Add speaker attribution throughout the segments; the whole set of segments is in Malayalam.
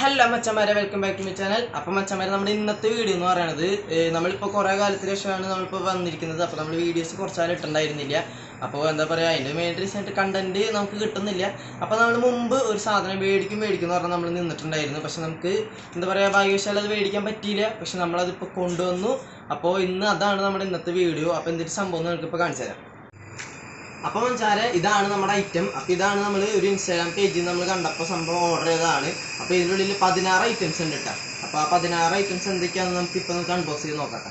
Speaker 1: ഹലോ മച്ചന്മാരെ welcome back to my channel അപ്പം മച്ചന്മാരെ നമ്മുടെ ഇന്നത്തെ വീഡിയോ എന്ന് പറയുന്നത് നമ്മളിപ്പോൾ കുറേ കാലത്തിന് ശേഷമാണ് നമ്മളിപ്പോൾ വന്നിരിക്കുന്നത്. അപ്പോൾ നമ്മൾ വീഡിയോസ് കുറച്ചാലും ഇട്ടുണ്ടായിരുന്നില്ല അപ്പോൾ എന്താ പറയുക അതിന്റെ മെയിൻ റീസൺ ആയിട്ട് കണ്ടന്റ് നമുക്ക് കിട്ടുന്നില്ല. അപ്പോൾ നമ്മൾ മുമ്പ് ഒരു സാധനം മേടിക്കും മേടിക്കും എന്ന് പറഞ്ഞാൽ നമ്മൾ നിന്നിട്ടുണ്ടായിരുന്നു. പക്ഷെ നമുക്ക് എന്താ പറയുക ഭാഗ്യവശാൽ അത് മേടിക്കാൻ പറ്റിയില്ല. പക്ഷെ നമ്മളതിപ്പോൾ കൊണ്ടുവന്നു. അപ്പോൾ ഇന്ന് അതാണ് നമ്മുടെ ഇന്നത്തെ വീഡിയോ അപ്പോൾ എന്തൊരു സംഭവം എന്ന് നമുക്കിപ്പോൾ കാണിച്ചു തരാം. അപ്പോൾ വെച്ചാൽ ഇതാണ് നമ്മുടെ ഐറ്റം അപ്പോൾ ഇതാണ് നമ്മൾ ഒരു ഇൻസ്റ്റാഗ്രാം പേജിൽ നമ്മൾ കണ്ടപ്പോൾ സംഭവം ഓർഡർ ചെയ്തതാണ്. അപ്പോൾ ഇതിനുള്ളിൽ പതിനാറ് ഐറ്റംസ് ഉണ്ട് കേട്ടോ അപ്പോൾ ആ പതിനാറ് ഐറ്റംസ് എന്തൊക്കെയാണെന്ന് നമുക്ക് ഇപ്പോൾ നമുക്ക് അൺബോക്സ് ചെയ്ത് നോക്കാം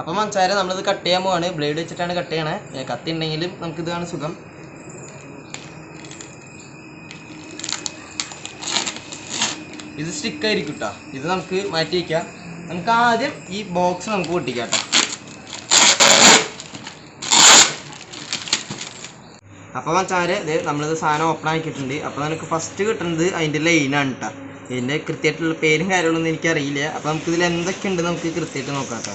Speaker 1: അപ്പോൾ മനസ്സാര നമ്മളിത് കട്ട് ചെയ്യാൻ പോവാണ്. ബ്ലേഡ് വെച്ചിട്ടാണ് കട്ട് ചെയ്യണേ. കത്തി ഉണ്ടെങ്കിലും നമുക്ക് കാണാൻ സുഖം. ഇത് സ്റ്റിക്കായിരിക്കും കേട്ടോ ഇത് നമുക്ക് മാറ്റി വയ്ക്കാം നമുക്ക് ആദ്യം ഈ ബോക്സ് നമുക്ക് പൊട്ടിക്കാം കേട്ടോ അപ്പോൾ മച്ചാര് ഇത് നമ്മളിത് സാധനം ഓപ്പൺ ആക്കിയിട്ടുണ്ട്. അപ്പോൾ നമുക്ക് ഫസ്റ്റ് കിട്ടുന്നത് അതിന്റെ ലൈനാണ് കേട്ടോ ഇതിന്റെ കൃത്യമായിട്ടുള്ള പേരും കാര്യങ്ങളൊന്നും എനിക്കറിയില്ല. അപ്പോൾ നമുക്ക് ഇതിൽ എന്തൊക്കെ ഉണ്ട് നമുക്ക് കൃത്യമായിട്ട് നോക്കാം കേട്ടോ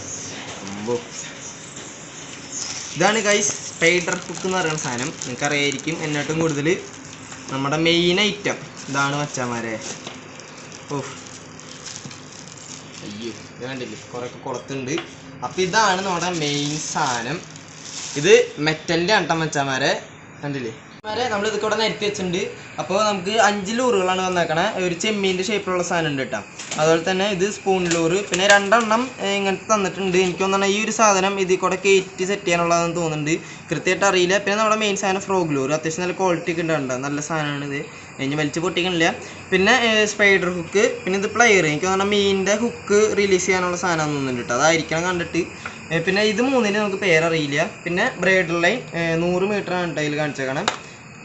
Speaker 1: ഇതാണ് ഗൈസ് സ്പൈഡർ കുക്ക് എന്ന് പറയുന്ന സാധനം. നിങ്ങൾക്ക് അറിയായിരിക്കും എന്നിട്ടും കൂടുതൽ നമ്മുടെ മെയിൻ ഐറ്റം ഇതാണ് മച്ചാമാരെ. ഓഹ് അയ്യോ ഇത് കണ്ടില്ലേ? കുറേയൊക്കെ കുളത്തുണ്ട് അപ്പോൾ ഇതാണ് നമ്മുടെ മെയിൻ സാധനം. ഇത് മെറ്റലിന്റെ ആണ് മച്ചാമാരെ. കണ്ടില്ലേ? വരെ നമ്മൾ ഇത് കൂടെ നിരത്തി വെച്ചിട്ടുണ്ട്. അപ്പോൾ നമുക്ക് അഞ്ച് ലൂറുകളാണ് വന്നേക്കണേ. ഒരു ചെമ്മീന്റെ ഷേപ്പിലുള്ള സാധനം ഉണ്ട് കേട്ടോ. അതുപോലെ തന്നെ ഇത് സ്പൂൺ ലൂറ് പിന്നെ രണ്ടെണ്ണം ഇങ്ങനത്തെ തന്നിട്ടുണ്ട്. എനിക്ക് തോന്നുന്നു ഈ ഒരു സാധനം ഇതിൽ കൂടെ കയറ്റി സെറ്റ് ചെയ്യാനുള്ളതെന്ന് തോന്നുന്നുണ്ട്. കൃത്യമായിട്ട് അറിയില്ല. പിന്നെ നമ്മുടെ മെയിൻ സാധനം ഫ്രോഗ് ലൂറ് അത്യാവശ്യം നല്ല ക്വാളിറ്റി ഒക്കെ ഉണ്ട് നല്ല സാധനമാണ് ഇത്. ഇനി വലിച്ച് പൊട്ടിക്കണില്ല. പിന്നെ സ്പൈഡർ ഹുക്ക് പിന്നെ ഇത് പ്ലെയർ എനിക്ക് തോന്നുന്നു മീനിന്റെ ഹുക്ക് റിലീസ് ചെയ്യാനുള്ള സാധനം തോന്നുന്നുണ്ട് കേട്ടോ. അതായിരിക്കണം കണ്ടിട്ട്. പിന്നെ ഇത് മൂന്നിന് നമുക്ക് പേരറിയില്ല. പിന്നെ ബ്രൈഡൽ ലൈൻ നൂറ് മീറ്റർ ആണ് ടൈൽ കാണിച്ചേക്കണം.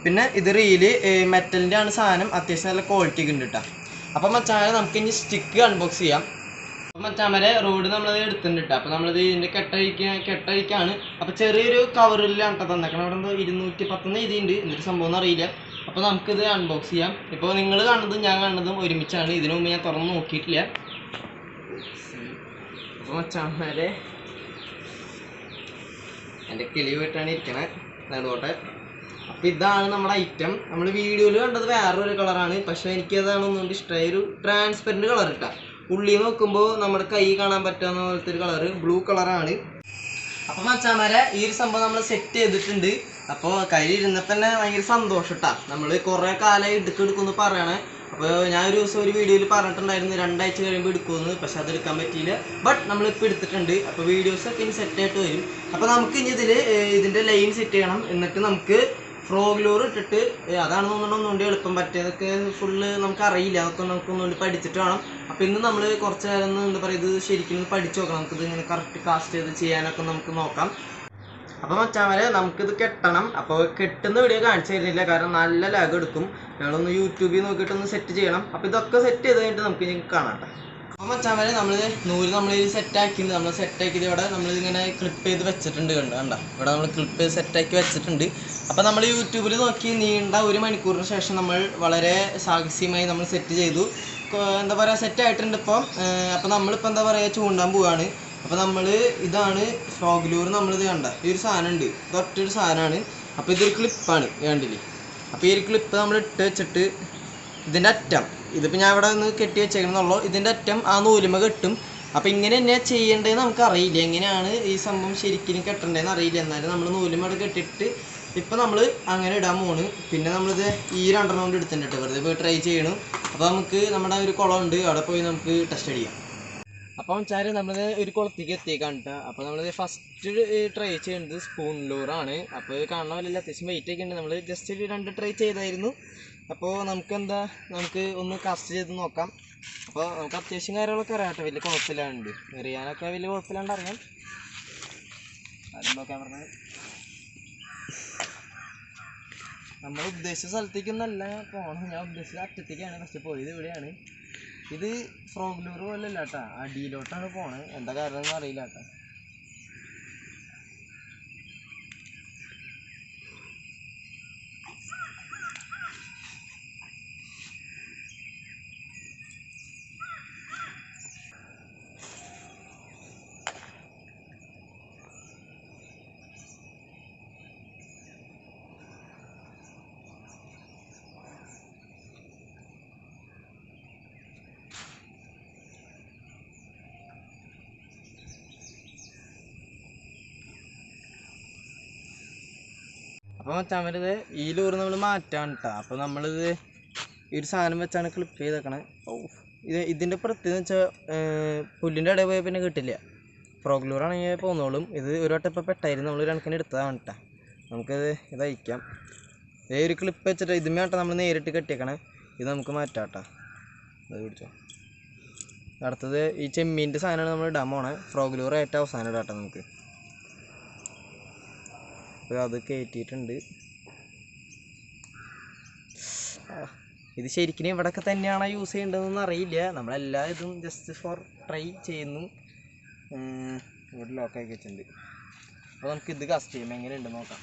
Speaker 1: പിന്നെ ഇത് റീൽ മെറ്റലിന്റെ ആണ് സാധനം. അത്യാവശ്യം നല്ല ക്വാളിറ്റി ഉണ്ട് കേട്ടോ അപ്പം മച്ചാമരെ നമുക്ക് ഇനി സ്റ്റിക്ക് അൺബോക്സ് ചെയ്യാം. മച്ചാമരെ റോഡ് നമ്മളത് എടുത്തിട്ടുണ്ട് കേട്ടോ അപ്പം നമ്മളിത് ഇതിന്റെ കെട്ടഴിക്ക കെട്ടഴിക്കാണ് അപ്പോൾ ചെറിയൊരു കവറിലാണ് കേട്ടോ തന്നേക്കണം. അവിടെ എന്തോ ഇരുന്നൂറ്റി പത്തൊന്ന് ഇതിണ്ട് എന്തൊരു സംഭവം എന്ന് അറിയില്ല. അപ്പോൾ നമുക്കിത് അൺബോക്സ് ചെയ്യാം. ഇപ്പോൾ നിങ്ങൾ കാണുന്നതും ഞാൻ കാണുന്നതും ഒരുമിച്ചാണ്. ഇതിനു മുമ്പ് ഞാൻ തുറന്ന് നോക്കിയിട്ടില്ല. അപ്പോൾ മച്ചാമാരെ എന്റെ കിളി പോയിട്ടാണ് ഇരിക്കണേ അതുകൊണ്ട് അപ്പോൾ ഇതാണ് നമ്മുടെ ഐറ്റം നമ്മൾ വീഡിയോയിൽ കണ്ടത് വേറൊരു കളറാണ് പക്ഷേ എനിക്ക് അതാണ് ഒന്നുകൊണ്ട് ഇഷ്ടമായ ഒരു ട്രാൻസ്പെറന്റ് കളർ ഇട്ടാ. ഉള്ളി നോക്കുമ്പോൾ നമ്മുടെ കൈ കാണാൻ പറ്റാവുന്ന പോലത്തെ ഒരു കളറ് ബ്ലൂ കളറാണ് അപ്പം മച്ചാമാരെ ഈ ഒരു സംഭവം നമ്മൾ സെറ്റ് ചെയ്തിട്ടുണ്ട്. അപ്പോൾ കയ്യിൽ ഇരുന്നപ്പോൾ തന്നെ ഭയങ്കര സന്തോഷം കേട്ടാ നമ്മൾ കുറേ കാലമായി എടുക്കെടുക്കുമെന്ന് പറയണേ. അപ്പോൾ ഞാൻ ഒരു ദിവസം ഒരു വീഡിയോയിൽ പറഞ്ഞിട്ടുണ്ടായിരുന്നു രണ്ടാഴ്ച കഴിയുമ്പോൾ എടുക്കുമെന്ന് പക്ഷെ അത് എടുക്കാൻ പറ്റിയില്ല. ബട്ട് നമ്മളിപ്പോൾ എടുത്തിട്ടുണ്ട്. അപ്പോൾ വീഡിയോസ് ഒക്കെ ഇനി സെറ്റ് ആയിട്ട് വരും. അപ്പോൾ നമുക്ക് ഇനി ഇതിൽ ഇതിന്റെ ലൈൻ സെറ്റ് ചെയ്യണം. എന്നിട്ട് നമുക്ക് ഫ്രോഗ്ലോർ ഇട്ടിട്ട് അതാണ് തോന്നുന്നുണ്ട് ഒന്നുകൊണ്ട് എളുപ്പം പറ്റിയതൊക്കെ ഫുള്ള് നമുക്ക് അറിയില്ല. അതൊക്കെ നമുക്ക് ഒന്നുകൊണ്ട് പഠിച്ചിട്ട് വേണം. അപ്പോൾ ഇന്ന് നമ്മൾ കുറച്ച് നേരം എന്താ പറയുക ഇത് ശരിക്കും പഠിച്ചു നോക്കണം. നമുക്കിത് ഇങ്ങനെ കറക്റ്റ് കാസ്റ്റ് ചെയ്ത് ചെയ്യാനൊക്കെ നമുക്ക് നോക്കാം. അപ്പോൾ മച്ചാമരെ നമുക്കിത് കെട്ടണം. അപ്പോൾ കെട്ടുന്ന വീഡിയോ കാണിച്ചു തരുന്നില്ല കാരണം നല്ല ലാഗ് എടുക്കും. ഞങ്ങളൊന്ന് യൂട്യൂബിൽ നോക്കിയിട്ട് ഒന്ന് സെറ്റ് ചെയ്യണം. അപ്പോൾ ഇതൊക്കെ സെറ്റ് ചെയ്ത് കഴിഞ്ഞിട്ട് നമുക്ക് ഇനി കാണാം. അപ്പോൾ മച്ചാമരെ നമ്മൾ നൂൽ നമ്മൾ സെറ്റ് ആക്കി നമ്മൾ സെറ്റ് ആക്കിയത് ഇവിടെ നമ്മൾ ഇങ്ങനെ ക്ലിപ്പ് ചെയ്ത് വെച്ചിട്ടുണ്ട് കണ്ടോ? കണ്ട? ഇവിടെ നമ്മൾ ക്ലിപ്പ് ചെയ്ത് സെറ്റ് ആക്കി വെച്ചിട്ടുണ്ട്. അപ്പോൾ നമ്മൾ യൂട്യൂബിൽ നോക്കി നീണ്ട ഒരു മണിക്കൂറിന് ശേഷം നമ്മൾ വളരെ സാഹസ്യമായി നമ്മൾ സെറ്റ് ചെയ്തു. എന്താ പറയുക സെറ്റ് ആയിട്ടുണ്ട് ഇപ്പം. അപ്പോൾ നമ്മളിപ്പോൾ എന്താ പറയുക ചൂണ്ടാൻ പോവാണ്. അപ്പോൾ നമ്മൾ ഇതാണ് ഫ്രോഗ്ലൂർ നമ്മളിത് കണ്ട. ഈ ഒരു സാധനം ഉണ്ട് ഇതൊറ്റൊരു സാധനമാണ് അപ്പോൾ ഇതൊരു ക്ലിപ്പാണ്. കണ്ടില്ലേ? അപ്പോൾ ഈ ഒരു ക്ലിപ്പ് നമ്മൾ ഇട്ട് വെച്ചിട്ട് ഇതിന്റെ അറ്റം. ഇതിപ്പോൾ ഞാൻ ഇവിടെ ഒന്ന് കെട്ടി വെച്ചേക്കണമെന്നുള്ളൂ ഇതിന്റെ അറ്റം ആ നൂലുമ കെട്ടും. അപ്പോൾ ഇങ്ങനെ തന്നെ ചെയ്യേണ്ടതെന്ന് നമുക്ക് അറിയില്ല എങ്ങനെയാണ് ഈ സംഭവം ശരിക്കും കെട്ടേണ്ടതെന്ന് അറിയില്ല. എന്നാലും നമ്മൾ അവിടെ കെട്ടിട്ട് ഇപ്പം നമ്മൾ അങ്ങനെ ഇടാൻ പോണ്. പിന്നെ നമ്മളിത് ഈ രണ്ടെണ്ണം കൊണ്ട് എടുത്തിട്ടുണ്ട് വെറുതെ പോയി ട്രൈ ചെയ്യണം. അപ്പോൾ നമുക്ക് നമ്മുടെ ഒരു കുളം ഉണ്ട്. അവിടെ പോയി നമുക്ക് ടെസ്റ്റ് അടിക്കാം. അപ്പം ചാരി നമ്മൾ ഒരു കുളത്തേക്ക് എത്തിയേക്കാണ് കേട്ടോ അപ്പോൾ നമ്മൾ ഫസ്റ്റ് ട്രൈ ചെയ്യുന്നത് സ്പൂൺ ലൂറാണ് അപ്പോൾ കാണാൻ വല്ല അത്യാവശ്യം വെയിറ്റ് ഒക്കെ ഉണ്ട്. നമ്മൾ ജസ്റ്റ് ഒരു രണ്ട് ട്രൈ ചെയ്തായിരുന്നു. അപ്പോൾ നമുക്ക് എന്താ നമുക്ക് ഒന്ന് കാസ്റ്റ് ചെയ്ത് നോക്കാം. അപ്പോൾ നമുക്ക് അത്യാവശ്യം കാര്യങ്ങളൊക്കെ അറിയാം കേട്ടോ. വലിയ കുഴപ്പമില്ലാണ്ട്. എറിയാനൊക്കെ വലിയ കുഴപ്പമില്ലാണ്ട് അറിയാം. അത് നോക്കാൻ പറഞ്ഞത് നമ്മൾ ഉദ്ദേശിച്ച സ്ഥലത്തേക്കൊന്നല്ല പോകണം ഞാൻ ഉദ്ദേശിച്ച അറ്റത്തേക്കാണ്. പക്ഷെ പോയത് ഇവിടെയാണ്. ഇത് ഫ്രോഗ്ലൂർ പോലെ അല്ല കേട്ടോ അടിയിലോട്ടാണ് പോണത്. എന്താ കാരണം എന്ന് അറിയില്ല കേട്ടാ അപ്പോൾ മച്ചാമരത് ഈ ലൂറ് നമ്മൾ മാറ്റാണ് കേട്ടോ അപ്പോൾ നമ്മളിത് ഈ ഒരു സാധനം വെച്ചാണ് ക്ലിപ്പ് ചെയ്തേക്കണേ. ഇത് ഇതിന്റെ പ്രത്യേകത വെച്ചാൽ പുല്ലിന്റെ ഇടയിൽ പോയാൽ പിന്നെ കിട്ടില്ല. ഫ്രോഗ് ലൂറാണെങ്കിൽ പോന്നോളും. ഇത് ഒരു വട്ടം ഇപ്പോൾ പെട്ടായിരുന്നു. നമ്മൾ കണക്കിന് എടുത്തതാണ് കേട്ടോ നമുക്കിത് ഇത് അയക്കാം ഇതേ ഒരു ക്ലിപ്പ് വെച്ചിട്ട് ഇതുമേ കേട്ടോ നമ്മൾ നേരിട്ട് കെട്ടിയേക്കണേ. ഇത് നമുക്ക് മാറ്റാം കേട്ടോ അത് പിടിച്ചോ. അടുത്തത് ഈ ചെമ്മീന്റെ സാധനമാണ് നമ്മൾ ഇടാൻ പോണേ. ഫ്രോഗ് ലൂർ ഏറ്റവും അവസാനം ഇടാം കേട്ടോ നമുക്ക്. അപ്പോൾ അത് കയറ്റിയിട്ടുണ്ട്. ഇത് ശരിക്കും ഇവിടെയൊക്കെ തന്നെയാണോ യൂസ് ചെയ്യേണ്ടതെന്ന് അറിയില്ല. നമ്മളെല്ലാ ഇതും ജസ്റ്റ് ഫോർ ട്രൈ ചെയ്യുന്നു ഇവിടെ ലോക്കാക്കി വെച്ചിട്ടുണ്ട്. അപ്പോൾ നമുക്ക് ഇത് കസ്റ്റ് ചെയ്യാം. എങ്ങനെയുണ്ട് നോക്കാം.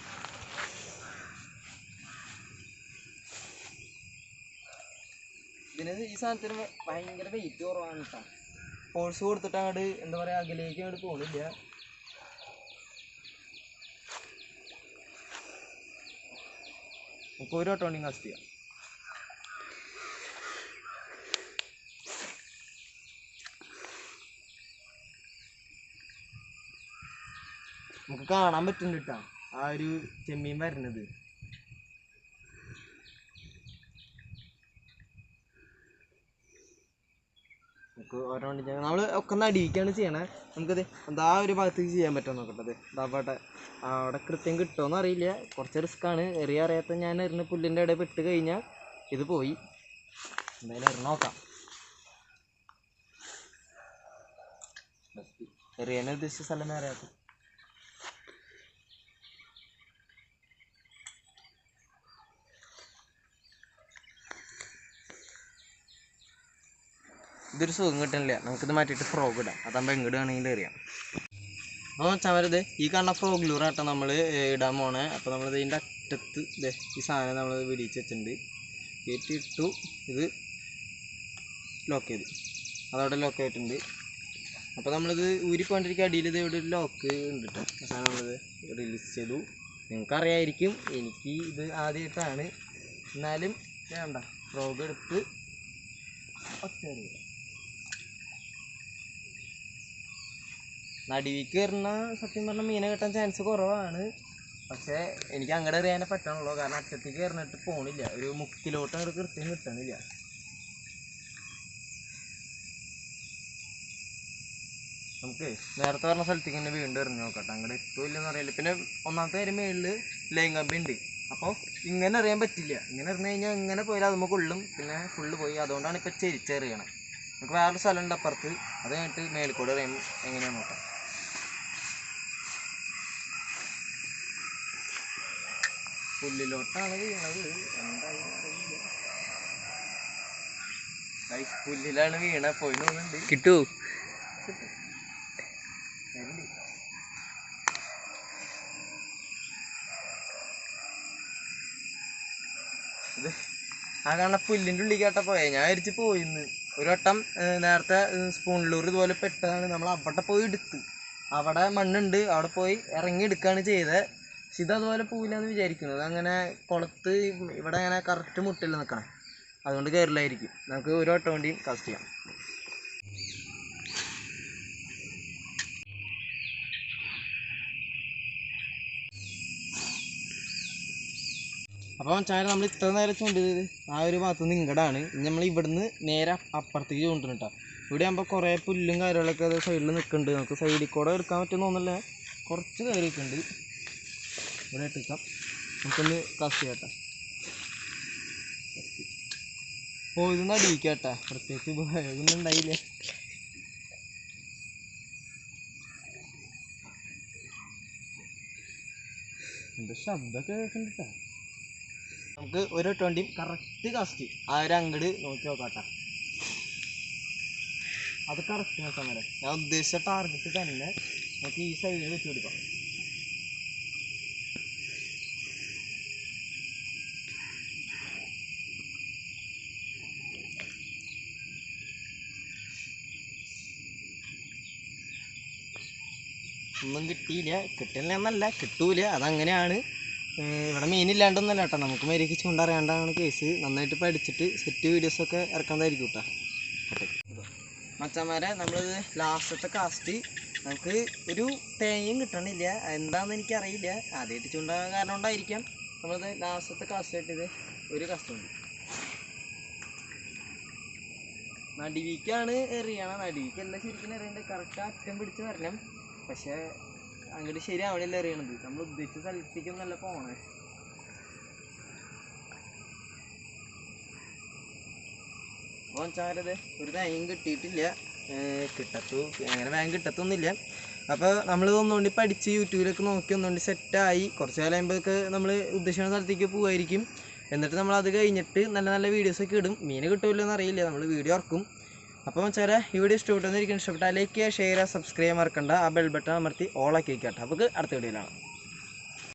Speaker 1: ഇതിന് ഈ സാധനത്തിന് ഭയങ്കര വെയിറ്റ് കുറവാണ് കേട്ടോ. ഫോഴ്സ് കൊടുത്തിട്ട് അങ്ങോട്ട് എന്താ പറയുക അകലേക്ക് അങ്ങോട്ട് പോണില്ല. ഒരു ഓട്ടോണ്ടിങ് കസ്റ്റ് ചെയ്യാം നമുക്ക് കാണാൻ പറ്റുന്നുണ്ട് കേട്ടോ ആ ഒരു ചെമ്മീൻ വരുന്നത് നമുക്ക് ഓരോ നമ്മൾ ഒക്കെ ഒന്ന് അടിയിക്കാണ് ചെയ്യണേ. നമുക്കത് എന്താ ഒരു ഭാഗത്തേക്ക് ചെയ്യാൻ പറ്റുമോ നോക്കട്ടെ. അതെ അവിടെ അവിടെ കൃത്യം കിട്ടുമോ അറിയില്ല. കുറച്ച് റിസ്ക് ആണ്. എറിയ അറിയാത്ത ഞാൻ എറിഞ്ഞ പുല്ലിന്റെ ഇടയിൽ പെട്ട് കഴിഞ്ഞാൽ ഇത് പോയി. എന്തായാലും എറിഞ്ഞ് നോക്കാം. എറിയാൻ ഉദ്ദേശിച്ച സ്ഥലമേ അറിയാത്ത ഇതൊരു സുഖം കിട്ടണില്ല. നമുക്കിത് മാറ്റിയിട്ട് ഫ്രോഗ് ഇടാം. അതാകുമ്പോൾ എങ്ങോട്ട് വേണമെങ്കിലും എറിയാം അപ്പോൾ ചമരത് ഈ കാണുന്ന ഫ്രോഗ് ലൂറാട്ടോ നമ്മൾ ഇടാൻ പോണേ. അപ്പോൾ നമ്മളിത് ഇതിന്റെ അറ്റത്ത് ദേ ഈ സാധനം നമ്മൾ വിടിയിച്ച് വെച്ചിട്ടുണ്ട്. കയറ്റിയിട്ടു ഇത് ലോക്ക് ചെയ്തു. അതവിടെ ലോക്ക് ആയിട്ടുണ്ട്. അപ്പോൾ നമ്മളിത് ഊരിപ്പോണ്ടിരിക്കുക അടിയിൽ ഇത് ഇവിടെ ഒരു ലോക്ക് ഉണ്ട് കേട്ടോ സാധനം നമ്മളിത് റിലീസ് ചെയ്തു. നിങ്ങൾക്കറിയായിരിക്കും എനിക്ക് ഇത് ആദ്യമായിട്ടാണ് എന്നാലും വേണ്ട ഫ്രോഗ് എടുത്ത് ഒറ്റ നടുവിക്ക് വരുന്ന സത്യം പറഞ്ഞാൽ മീനെ കിട്ടാൻ ചാൻസ് കുറവാണ്. പക്ഷേ എനിക്ക് അങ്ങോട്ട് എറിയാനേ പറ്റണുള്ളൂ. കാരണം അറ്റത്തേക്ക് എറിഞ്ഞിട്ട് പോണില്ല. ഒരു മുക്കിലോട്ട് അങ്ങോട്ട് കൃത്യം കിട്ടണില്ല. നമുക്ക് നേരത്തെ പറഞ്ഞ സ്ഥലത്തേക്ക് തന്നെ വീണ്ടും എറിഞ്ഞ് നോക്കട്ടെ. അങ്ങോട്ട് എത്തുമില്ലെന്ന് അറിയില്ല. പിന്നെ ഒന്നാമത്തെ കാര്യം മേളിൽ ലൈൻ കമ്പി ഉണ്ട്. അപ്പോൾ ഇങ്ങനെ അറിയാൻ പറ്റില്ല. ഇങ്ങനെ എറിഞ്ഞു കഴിഞ്ഞാൽ ഇങ്ങനെ പോയാൽ അത് നമുക്ക് പിന്നെ ഫുള്ള് പോയി. അതുകൊണ്ടാണ് ഇപ്പോൾ ചെരിച്ചെറിയണം. നമുക്ക് വേറൊരു സ്ഥലമുണ്ട് അപ്പുറത്ത്. അത് കഴിഞ്ഞിട്ട് മേലിക്കൂടെ അറിയാൻ എറിയാൻ എങ്ങനെയാണെന്ന് നോക്കാം. പുല്ലിലോട്ടാണ് വീണത്. എന്തായി അറിയില്ല. Guys, പുല്ലിലാണ് വീണ. പോയി തോന്നുന്നുണ്ട്.
Speaker 2: കിട്ടൂ.
Speaker 1: ഇത് ആ കാണുന്ന പുല്ലിന്റെ ഉള്ളിൽ കേട്ട പോയെ. ഞാൻ അരിച്ച് പോയിന്ന്. ഒരു വട്ടം നേരത്തെ സ്പൂണിലൂർ ഇതുപോലെ പെട്ടതാണ്. നമ്മൾ അവിടെ പോയി എടുത്ത്. അവിടെ മണ്ണുണ്ട്. അവിടെ പോയി ഇറങ്ങി എടുക്കുകയാണ് ചെയ്തത്. പക്ഷെ ഇത് അതുപോലെ പോവില്ലാന്ന് വിചാരിക്കുന്നു. അങ്ങനെ കുളത്ത് ഇവിടെ അങ്ങനെ കറക്റ്റ് മുട്ടിൽ നിൽക്കണം അതുകൊണ്ട് കയറില്ലായിരിക്കും നമുക്ക് ഒരു വട്ടം വേണ്ടിയും കാസ്റ്റ് ചെയ്യാം. അപ്പോൾ ചായ നമ്മൾ ഇത്ര നേരം ചൂണ്ടത് ആ ഒരു ഭാഗത്ത് നിന്ന് ഇങ്ങടാണ്. ഇനി നമ്മൾ ഇവിടുന്ന് നേരെ അപ്പുറത്തേക്ക് ചൂണ്ടണം കേട്ടോ ഇവിടെ ആകുമ്പോൾ കുറേ പുല്ലും കാര്യങ്ങളൊക്കെ അത് സൈഡിൽ നിൽക്കുന്നുണ്ട് നമുക്ക് സൈഡിൽ കൂടെ എടുക്കാൻ പറ്റുമെന്ന് തോന്നുന്നില്ല. കുറച്ച് കയറി നിൽക്കുന്നുണ്ട് ഇവിടെ ഇട്ടേക്കാം നമുക്കൊന്ന് കാസ്റ്റ് ചെയ്യട്ടെ. അപ്പോൾ ഇതൊന്നും അടിയിക്കാം കേട്ടോ പ്രത്യേകിച്ച് ഉപയോഗമൊന്നും ഉണ്ടായില്ലേ. എന്റെ ശബ്ദമൊക്കെ കേൾക്കുന്നുണ്ട്? നമുക്ക് ഒരു ട്വന്റി കറക്റ്റ് കാസ്റ്റ് ആ ഒരു അങ്ങട് നോക്കി നോക്കാട്ടാ. അത് കറക്റ്റ് നോക്കാൻ വരെ. ഞാൻ ഉദ്ദേശിച്ച ടാർഗറ്റ് തന്നെ. നമുക്ക് ഈ സൈഡിൽ വെച്ച് കൊടുക്കാം ഒന്നും കിട്ടിയില്ല. കിട്ടില്ല എന്നല്ല കിട്ടൂല. അതങ്ങനെയാണ്. ഇവിടെ മീനില്ലാണ്ടൊന്നല്ല കേട്ടോ. നമുക്ക് മര്യാദയ്ക്ക് ചൂണ്ടറിയാണ്ടാണ് കേസ്. നന്നായിട്ട് പഠിച്ചിട്ട് സെറ്റ് വീഡിയോസൊക്കെ ഇറക്കുന്നതായിരിക്കും കേട്ടോ. മച്ചന്മാരെ നമ്മളിത് ലാസ്റ്റത്തെ കാസ്റ്റ് നമുക്ക് ഒരു തേങ്ങയും കിട്ടണില്ല. എന്താണെന്ന് എനിക്കറിയില്ല. ആദ്യമായിട്ട് ചൂണ്ട കാരണം കൊണ്ടായിരിക്കാം. നമ്മളത് ലാസ്റ്റത്തെ കാസ്റ്റ് ഇത് ഒരു കഷ്ടമുണ്ട് നടുവിക്കാണ് എറിയണം. എല്ലാം ശരിക്കും എറിയേണ്ടത് കറക്റ്റ് അറ്റം പിടിച്ച് വരണം. പക്ഷേ അങ്ങോട്ട് ശരിയാവണില്ല അറിയണത്. നമ്മൾ ഉദ്ദേശിച്ച സ്ഥലത്തേക്കൊന്നല്ല പോണേ. അപ്പോൾ ചാരത് ഒരു തേങ്ങയും കിട്ടിയിട്ടില്ല. കിട്ടത്തു. അങ്ങനെ വേഗം കിട്ടത്തൊന്നുമില്ല. അപ്പോൾ നമ്മൾ ഒന്നുകൊണ്ട് പഠിച്ച് യൂട്യൂബിലൊക്കെ നോക്കി ഒന്നുകൊണ്ട് സെറ്റായി കുറച്ച് കാലം കഴിയുമ്പോഴൊക്കെ നമ്മൾ ഉദ്ദേശിക്കുന്ന സ്ഥലത്തേക്ക് പോകുമായിരിക്കും എന്നിട്ട് നമ്മൾ അത് കഴിഞ്ഞിട്ട് നല്ല നല്ല വീഡിയോസൊക്കെ ഇടും. മീൻ കിട്ടുമല്ലോ എന്നറിയില്ല. നമ്മൾ വീഡിയോ ഇറക്കും. അപ്പോൾ ചേര ഈ വീഡിയോ ഇഷ്ടപ്പെട്ടെന്നിരിക്കും ഇഷ്ടപ്പെട്ടാൽ ലൈക്ക് ചെയ്യുക ഷെയർ ചെയ്യുക സബ്സ്ക്രൈബ് മറക്കണ്ട. ആ ബെൽ ബട്ടൺ അമർത്തി ഓളാക്കി വയ്ക്കട്ടെ അപ്പോൾ അടുത്ത വീഡിയോയിലാണ്